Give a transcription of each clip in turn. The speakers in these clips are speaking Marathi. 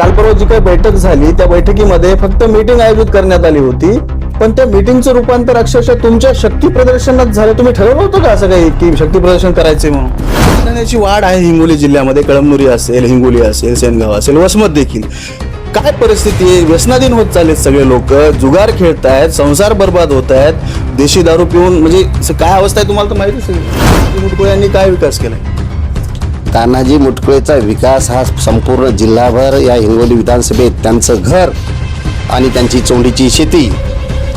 काल परवा जी काही बैठक झाली त्या बैठकीमध्ये फक्त मीटिंग आयोजित करण्यात आली होती. पण त्या मीटिंगचं रूपांतर अक्षरशः तुमच्या शक्ती प्रदर्शनात झालं. तुम्ही ठरवलं होतं का असं काही की शक्ती प्रदर्शन करायचे म्हणून? शेतकऱ्याची वाढ आहे हिंगोली जिल्ह्यामध्ये. कळमनुरी असेल हिंगोली असेल सेनगाव असेल वसमत देखील. काय परिस्थिती आहे? व्यसनाधीन होत चाललेत सगळे लोक. जुगार खेळतायत संसार बर्बाद होत आहेत देशी दारू पिऊन म्हणजे असं काय अवस्था आहे तुम्हाला तर माहितीच आहे यांनी काय विकास केलाय? तानाजी मुटकुळेचा विकास हा संपूर्ण जिल्हाभर या हिंगोली विधानसभेत त्यांचं घर आणि त्यांची चोंडीची शेती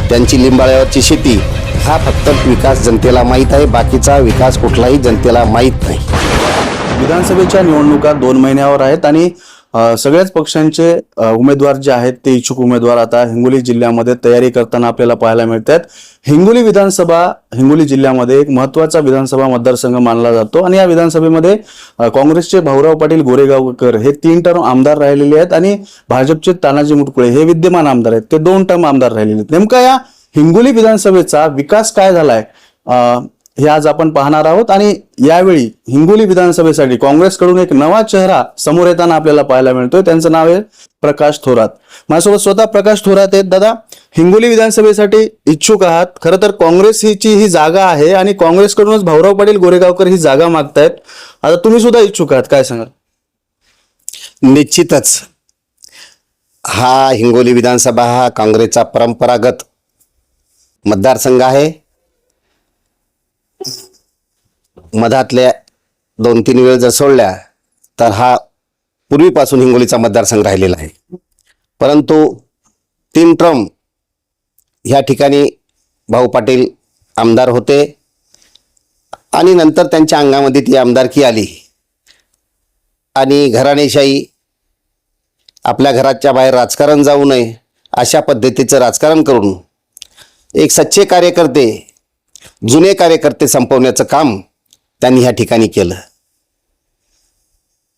त्यांची लिंबाळ्यावरची शेती हा फक्त विकास जनतेला माहीत आहे. बाकीचा विकास कुठलाही जनतेला माहीत नाही. विधानसभेच्या निवडणुका दोन महिन्यावर आहेत आणि सगळ्याच पक्षांचे उमेदवार जे आहेत ते इच्छुक उमेदवार आता हिंगोली जिल्ह्यामध्ये तयारी करताना आपल्याला पाहायला मिळतात. हिंगोली विधानसभा हिंगोली जिल्ह्यामध्ये एक महत्त्वाचा विधानसभा मतदारसंघ मानला जातो आणि या विधानसभेमध्ये काँग्रेसचे भाऊराव पाटील गोरेगावकर हे तीन टर्म आमदार राहिलेले आहेत आणि भाजपचे तानाजी मुटकुळे हे विद्यमान आमदार आहेत. ते दोन टर्म आमदार राहिलेले आहेत. नेमका या हिंगोली विधानसभेचा विकास काय झालाय? हे आज आपण पाहणार आहोत आणि यावेळी हिंगोली विधानसभेसाठी काँग्रेसकडून एक नवा चेहरा समोर येताना आपल्याला पाहायला मिळतोय. त्यांचं नाव आहे प्रकाश थोरात. माझ्यासोबत स्वतः प्रकाश थोरात आहेत. दादा हिंगोली विधानसभेसाठी इच्छुक आहात. खरं तर काँग्रेस हिची ही जागा आहे आणि काँग्रेसकडूनच भाऊराव पाटील गोरेगावकर ही जागा मागतायत. आता तुम्ही सुद्धा इच्छुक आहात. काय सांगाल? निश्चितच. हा हिंगोली विधानसभा हा काँग्रेसचा परंपरागत मतदारसंघ आहे. मधातल्या दोन तीन वेळ जर सोडल्या तर हा पूर्वीपासून हिंगोलीचा मतदारसंघ राहिलेला आहे. परंतु तीन ट्रम ह्या ठिकाणी भाऊ पाटील आमदार होते आणि नंतर त्यांच्या अंगामध्ये ती आमदारकी आली. आणि घराणेशाही आपल्या घराच्या बाहेर राजकारण जाऊ नये अशा पद्धतीचं राजकारण करून एक सच्चे कार्यकर्ते जुने कार्यकर्ते संपवण्याचं काम त्यांनी ह्या ठिकाणी केलं.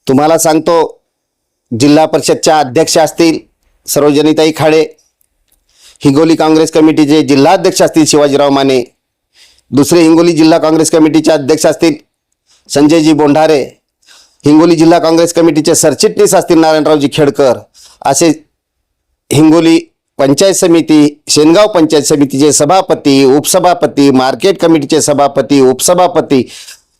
तुम्हाला सांगतो जिल्हा परिषदच्या अध्यक्ष असतील सरोजनीताई खाडे हिंगोली काँग्रेस कमिटीचे जिल्हाध्यक्ष असतील शिवाजीराव माने दुसरे हिंगोली जिल्हा काँग्रेस कमिटीचे अध्यक्ष असतील संजयजी बोंढारे हिंगोली जिल्हा काँग्रेस कमिटीचे सरचिटणीस असतील नारायणरावजी खेडकर असे हिंगोली पंचायत समिती शेनगाव पंचायत समितीचे सभापती उपसभापती मार्केट कमिटीचे सभापती उपसभापती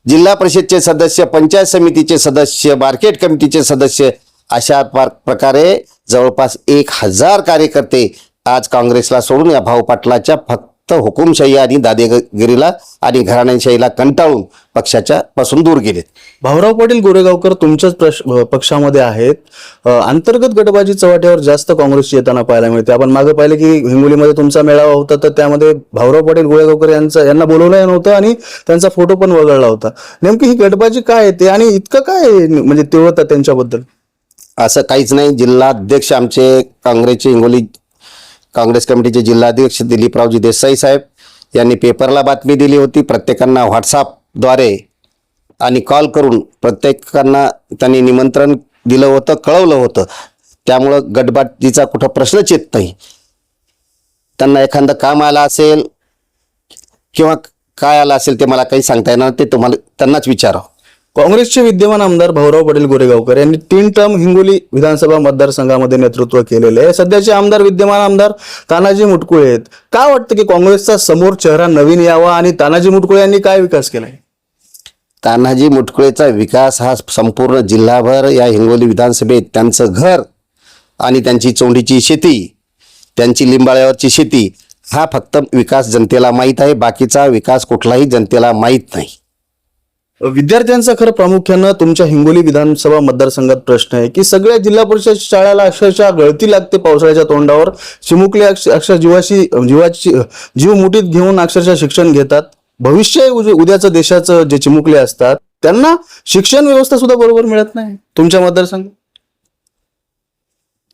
जिल्हा परिषदचे सदस्य पंचायत समितीचे सदस्य मार्केट कमिटीचे सदस्य अशा प्रकारे जवळपास एक हजार कार्यकर्ते आज काँग्रेसला सोडून या भाऊ पाटलाच्या फक्त हुकुमशाही आणि दादेगिरीला आणि घराण्यांशाहीला कंटाळून पक्षाच्या पासून दूर गेलेत. भाऊराव पाटील गोरेगावकर तुमच्याच प्रश- पक्षामध्ये आहेत. अंतर्गत गटबाजी चव्हाट्यावर जास्त काँग्रेसची येताना पाहायला मिळते. आपण मागे पाहिलं की हिंगोलीमध्ये तुमचा मेळावा होता तर त्यामध्ये भाऊराव पाटील गोरेगावकर यांचा यांना बोलवलं नव्हतं आणि त्यांचा फोटो पण वगळला होता. नेमकी ही गटबाजी काय येते आणि इतकं काय म्हणजे तीव्रता त्यांच्याबद्दल? असं काहीच नाही. जिल्हाध्यक्ष आमचे काँग्रेसचे हिंगोली काँग्रेस कमिटीचे जिल्हाध्यक्ष दिलीपरावजी देसाई साहेब यांनी पेपरला बातमी दिली होती. प्रत्येकांना व्हॉट्सअपद्वारे आणि कॉल करून प्रत्येकांना त्यांनी निमंत्रण दिलं होतं कळवलं होतं. त्यामुळं गटबाजीचा कुठं प्रश्नच येत नाही. त्यांना एखादं काम आलं असेल किंवा काय आलं असेल ते मला काही सांगता येणार ते तुम्हाला त्यांनाच विचारावं. काँग्रेसचे विद्यमान आमदार भाऊराव पाटील गोरेगावकर यांनी तीन टर्म हिंगोली विधानसभा मतदारसंघामध्ये नेतृत्व केलेले आहे. सध्याचे आमदार विद्यमान आमदार तानाजी मुटकुळे आहेत. काय वाटतं की काँग्रेसचा समोर चेहरा नवीन यावा आणि तानाजी मुटकुळे यांनी काय विकास केलाय? तान्हाजी मुटकुळेचा विकास हा संपूर्ण जिल्हाभर या हिंगोली विधानसभेत त्यांचं घर आणि त्यांची चोंडीची शेती त्यांची लिंबाळ्यावरची शेती हा फक्त विकास जनतेला माहीत आहे. बाकीचा विकास कुठलाही जनतेला माहीत नाही. विद्यार्थ्यांचा खरं प्रामुख्यानं तुमच्या हिंगोली विधानसभा मतदारसंघात प्रश्न आहे की सगळ्या जिल्हा परिषद शाळेला अक्षरशः गळती लागते पावसाळ्याच्या तोंडावर. चिमुकले अक्षर जीवाशी जीवाची जीव मुठीत घेऊन अक्षरशः शिक्षण घेतात. भविष्य उद्याचं देशाचं जे चिमुकले असतात त्यांना शिक्षण व्यवस्था सुद्धा बरोबर मिळत नाही. तुमच्या मतदारसंघ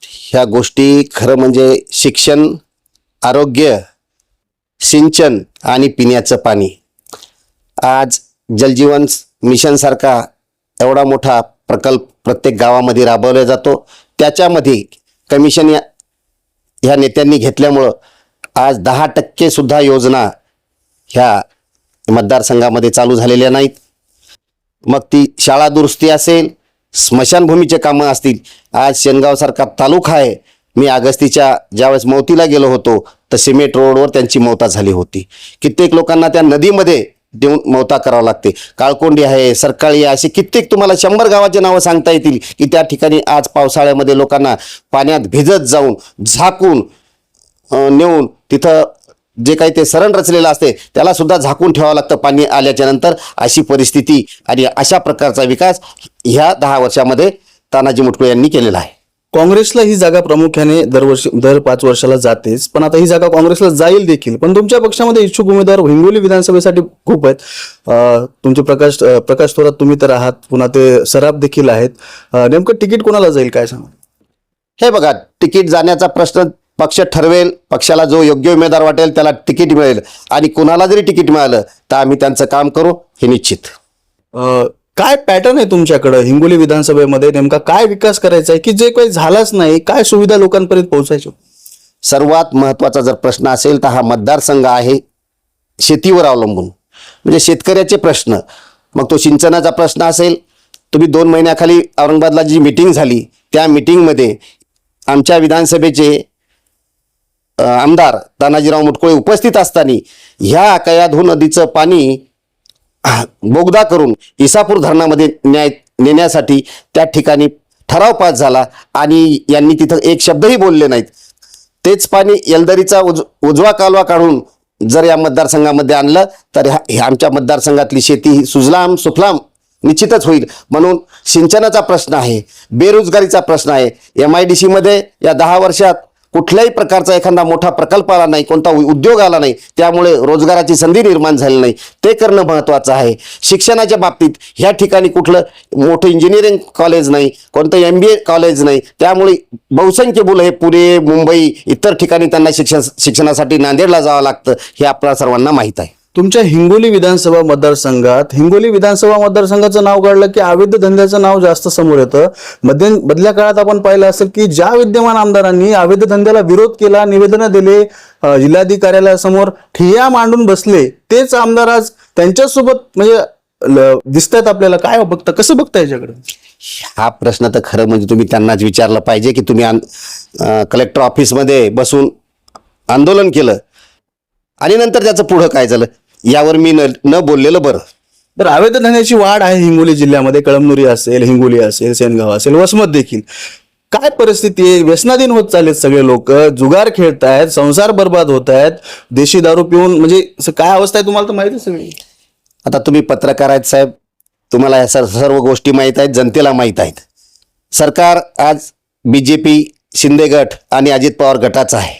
ह्या गोष्टी खरं म्हणजे शिक्षण आरोग्य सिंचन आणि पिण्याचं पाणी. आज जलजीवन मिशनसारखा एवढा मोठा प्रकल्प प्रत्येक गावामध्ये राबवला जातो. त्याच्यामध्ये कमिशन या ह्या नेत्यांनी घेतल्यामुळं आज दहा टक्केसुद्धा योजना ह्या मतदारसंघामध्ये चालू झालेल्या नाहीत. मग ती शाळा दुरुस्ती असेल स्मशानभूमीचे कामं असतील आज शेनगावसारखा तालुका आहे. मी आगस्तीच्या ज्यावेळेस मौतीला गेलो होतो तर सिमेंट रोडवर त्यांची मौता झाली होती. कित्येक लोकांना त्या नदीमध्ये देऊन मवता करावं लागते. काळकोंडी आहे सरकाळी आहे असे कित्येक तुम्हाला शंभर गावाचे नावं सांगता येतील की त्या ठिकाणी आज पावसाळ्यामध्ये लोकांना पाण्यात भिजत जाऊन झाकून नेऊन तिथं जे काही ते सरण रचलेलं असते त्याला सुद्धा झाकून ठेवावं लागतं पाणी आल्याच्यानंतर अशी परिस्थिती आणि अशा प्रकारचा विकास ह्या दहा वर्षामध्ये तानाजी मुटकुळे यांनी केलेला आहे. काँग्रेसला ही जागा प्रामुख्याने दरवर्षी दर पाच वर्षाला जातेच. पण आता ही जागा काँग्रेसला जाईल देखील. पण तुमच्या पक्षामध्ये इच्छुक उमेदवार हिंगोली विधानसभेसाठी खूप आहेत. तुमचे प्रकाश प्रकाश थोरात तुम्ही तर आहात. पुन्हा ते सराफ देखील आहेत. नेमकं तिकीट कोणाला जाईल काय सांगा? हे बघा तिकीट जाण्याचा प्रश्न पक्ष ठरवेल. पक्षाला जो योग्य उमेदवार वाटेल त्याला तिकीट मिळेल. आणि कुणाला जरी तिकीट मिळालं तर आम्ही त्यांचं काम करू हे निश्चित. काय पॅटर्न आहे तुमच्याकडं? हिंगोली विधानसभेमध्ये नेमका काय विकास करायचा आहे? की जे काही झालाच नाही काय सुविधा लोकांपर्यंत पोहोचायचो? सर्वात महत्त्वाचा जर प्रश्न असेल तर हा मतदारसंघ आहे शेतीवर अवलंबून. म्हणजे शेतकऱ्याचे प्रश्न. मग तो सिंचनाचा प्रश्न असेल. तुम्ही दोन महिन्याखाली औरंगाबादला जी मिटिंग झाली. त्या मिटिंगमध्ये आमच्या विधानसभेचे आमदार तानाजीराव मुटकुळे उपस्थित असताना ह्या कयाधू नदीचं पाणी बोगदा करून इसापूर धरणामध्ये न्याय नेण्यासाठी त्या ठिकाणी ठराव पास झाला आणि यांनी तिथं एक शब्दही बोलले नाहीत. तेच पाणी येलदरीचा उज उजवा कालवा काढून जर या मतदारसंघामध्ये आणलं तर ह्या ह्या आमच्या मतदारसंघातली शेती ही सुजलाम सुफलाम निश्चितच होईल म्हणून सिंचनाचा प्रश्न आहे बेरोजगारीचा प्रश्न आहे. एम आय डी सीमध्ये या दहा वर्षात कुठल्याही प्रकारचा एखादा मोठा प्रकल्प आला नाही कोणता उद्योग आला नाही त्यामुळे रोजगाराची संधी निर्माण झाली नाही. ते करणं महत्त्वाचं आहे. शिक्षणाच्या बाबतीत ह्या ठिकाणी कुठलं मोठं इंजिनिअरिंग कॉलेज नाही कोणतं एम बी ए कॉलेज नाही त्यामुळे बहुसंख्य मुलं हे पुणे मुंबई इतर ठिकाणी त्यांना शिक्षण शिक्षणासाठी नांदेडला जावं लागतं हे आपल्या सर्वांना माहीत आहे. तुमच्या हिंगोली विधानसभा मतदारसंघात हिंगोली विधानसभा मतदारसंघाचं नाव काढलं की अवैध धंद्याचं नाव जास्त समोर येतं. मध्य मधल्या काळात आपण पाहिलं असेल की ज्या विद्यमान आमदारांनी अवैध धंद्याला विरोध केला निवेदनं दिले जिल्हाधिकार्यालयासमोर ठिया ठिय्या मांडून बसले तेच आमदार आज त्यांच्यासोबत म्हणजे दिसतायत आपल्याला. काय हो बघता? कसं बघता याच्याकडे? हा प्रश्न तर खरं म्हणजे तुम्ही त्यांनाच विचारलं पाहिजे की तुम्ही कलेक्टर ऑफिसमध्ये बसून आंदोलन केलं. आणि नंतर त्याचं पुढं काय झालं? यावर मी न न बोललेलं बरं. तर अवैध धंद्याची वाढ आहे हिंगोली जिल्ह्यामध्ये. कळमनुरी असेल हिंगोली असेल सेनगाव असेल वसमत देखील. काय परिस्थिती आहे? व्यसनाधीन होत चाललेत सगळे लोक. जुगार खेळतायत संसार बर्बाद होत आहेत देशी दारू पिऊन म्हणजे असं काय अवस्था आहे तुम्हाला तर माहिती आहे सगळी? आता तुम्ही पत्रकार आहेत साहेब. तुम्हाला या सर सर्व गोष्टी माहीत आहेत जनतेला माहीत आहेत. सरकार आज बी जे पी शिंदे गट आणि अजित पवार गटाचं आहे.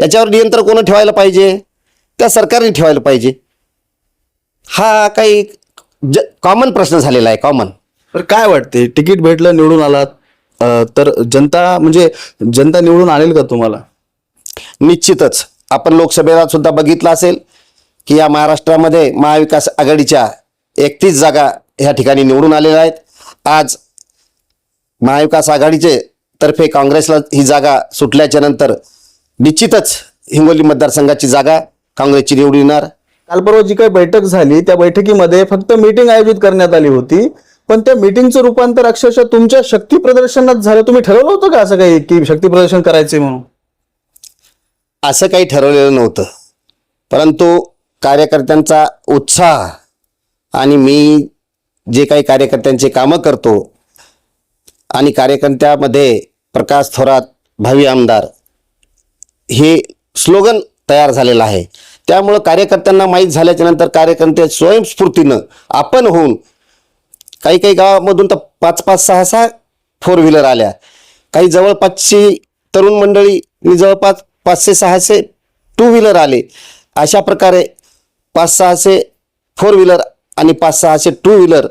याच्यावर नियंत्रण कोण ठेवायला पाहिजे? त्या सरकारने ठेवायला पाहिजे. हा काही ज कॉमन प्रश्न झालेला आहे कॉमन तर काय वाटते? तिकीट भेटलं निवडून आलात. अं, तर जनता म्हणजे जनता निवडून आणेल का तुम्हाला? निश्चितच. आपण लोकसभेला सुद्धा बघितलं असेल की या महाराष्ट्रामध्ये महाविकास आघाडीच्या एकतीस जागा ह्या ठिकाणी निवडून आलेल्या आहेत. आज महाविकास आघाडीचे तर्फे काँग्रेसला ही जागा सुटल्याच्या नंतर निश्चितच हिंगोली मतदारसंघाची जागा काँग्रेसची निवडून येणार. काल परवा जी काही बैठक झाली त्या बैठकीमध्ये फक्त मीटिंग आयोजित करण्यात आली होती. पण त्या मीटिंगचं रूपांतर अक्षरशः तुमच्या शक्ती प्रदर्शनात झालं. तुम्ही ठरवलं होतं का असं काही की शक्ती प्रदर्शन करायचंय म्हणून? असं काही ठरवलेलं नव्हतं. परंतु कार्यकर्त्यांचा उत्साह आणि मी जे काही कार्यकर्त्यांचे कामं करतो आणि कार्यकर्त्यामध्ये प्रकाश थोरात भावी आमदार हे स्लोगन तयार झालेला आहे. त्यामुळं कार्यकर्त्यांना माहीत झाल्याच्यानंतर कार्यकर्त्या कार्यकर्ते स्वयंस्फूर्तीनं आपण होऊन काही काही गावामधून तर पाच पाच सहा सहा फोर व्हीलर आल्या. काही जवळपासची तरुण मंडळी मी जवळपास पाचशे सहाशे टू व्हीलर आले. अशा प्रकारे पाच सहाशे फोर व्हीलर आणि पाच सहाशे टू व्हीलर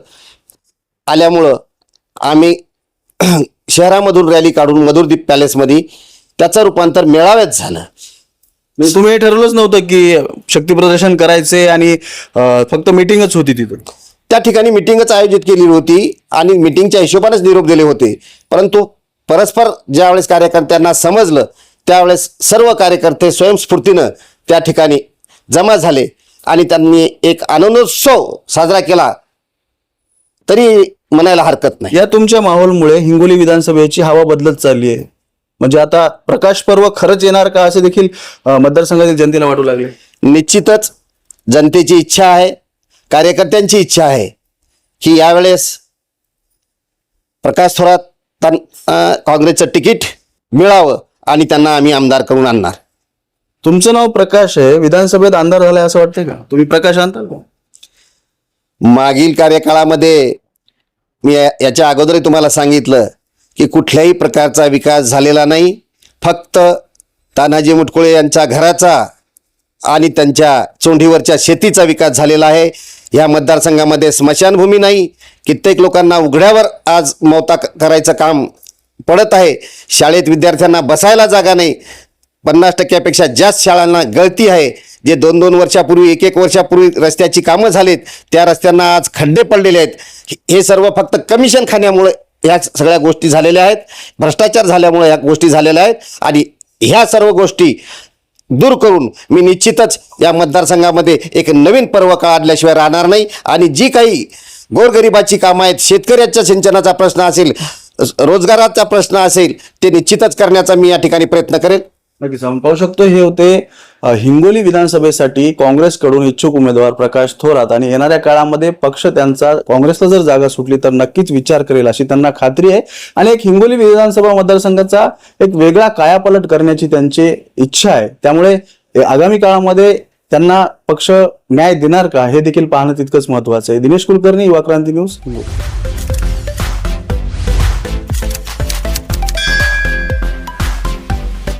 आल्यामुळं आम्ही शहरामधून रॅली काढून मधुरदीप पॅलेसमध्ये त्याचं रूपांतर मेळाव्यात झालं. म्हणजे तुम्ही हे ठरवलंच नव्हतं की शक्ती प्रदर्शन करायचे आणि अं, फक्त मीटिंगच होती तिथं. त्या ठिकाणी मिटिंगच आयोजित केली होती आणि मिटिंगच्या हिशोबानेच निरोप दिले होते. परंतु परस्पर ज्यावेळेस कार्यकर्त्यांना समजलं त्यावेळेस सर्व कार्यकर्ते स्वयंस्फूर्तीनं त्या ठिकाणी जमा झाले आणि त्यांनी एक आनंदोत्सव साजरा केला. तरी म्हणायला हरकत नाही. या तुमच्या माहोलमुळे हिंगोली विधानसभेची हवा बदलत चालली आहे. म्हणजे आता प्रकाश पर्व खरंच येणार का असे देखील मतदारसंघातील जनतेला वाटू लागले? निश्चितच जनतेची इच्छा आहे कार्यकर्त्यांची इच्छा आहे की यावेळेस प्रकाश थोरात काँग्रेसचं तिकीट मिळावं आणि त्यांना आम्ही आमदार करून आणणार. तुमचं नाव प्रकाश आहे विधानसभेत आमदार झालाय असं वाटतंय का? तुम्ही प्रकाश आणताल का? मागील कार्यकाळामध्ये मी याच्या अगोदरही तुम्हाला सांगितलं की कुठल्याही प्रकारचा विकास झालेला नाही. फक्त तानाजी मुटकुळे यांच्या घराचा आणि त्यांच्या चोंडीवरच्या शेतीचा विकास झालेला आहे. या मतदारसंघामध्ये स्मशानभूमी नाही. कित्येक लोकांना उघड्यावर आज मौता क- करायचं काम पडत आहे. शाळेत विद्यार्थ्यांना बसायला जागा नाही. पन्नास टक्क्यापेक्षा जास्त शाळांना गळती आहे. जे दोन दोन वर्षापूर्वी एक एक वर्षापूर्वी रस्त्याची कामं झालीत त्या रस्त्यांना आज खड्डे पडलेले आहेत. हे सर्व फक्त कमिशन खाण्यामुळे ह्या सगळ्या गोष्टी झालेल्या आहेत. भ्रष्टाचार झाल्यामुळे ह्या गोष्टी झालेल्या आहेत. आणि ह्या सर्व गोष्टी दूर करून मी निश्चितच या मतदारसंघामध्ये एक नवीन पर्व काढल्याशिवाय राहणार नाही. आणि जी काही गोरगरिबाची कामं आहेत शेतकऱ्याच्या सिंचनाचा प्रश्न असेल रोजगाराचा प्रश्न असेल ते निश्चितच करण्याचा मी या ठिकाणी प्रयत्न करेन नक्कीच आपण पाहू शकतो. हे होते हिंगोली विधानसभेसाठी काँग्रेसकडून इच्छुक उमेदवार प्रकाश थोरात आणि येणाऱ्या काळामध्ये पक्ष त्यांचा काँग्रेसला जर जागा सुटली तर नक्कीच विचार करेल अशी त्यांना खात्री आहे. आणि एक हिंगोली विधानसभा मतदारसंघाचा एक वेगळा कायापालट करण्याची त्यांची इच्छा आहे. त्यामुळे आगामी काळामध्ये त्यांना पक्ष न्याय देणार का हे देखील पाहणं तितकंच महत्वाचं आहे. दिनेश कुलकर्णी युवा क्रांती न्यूज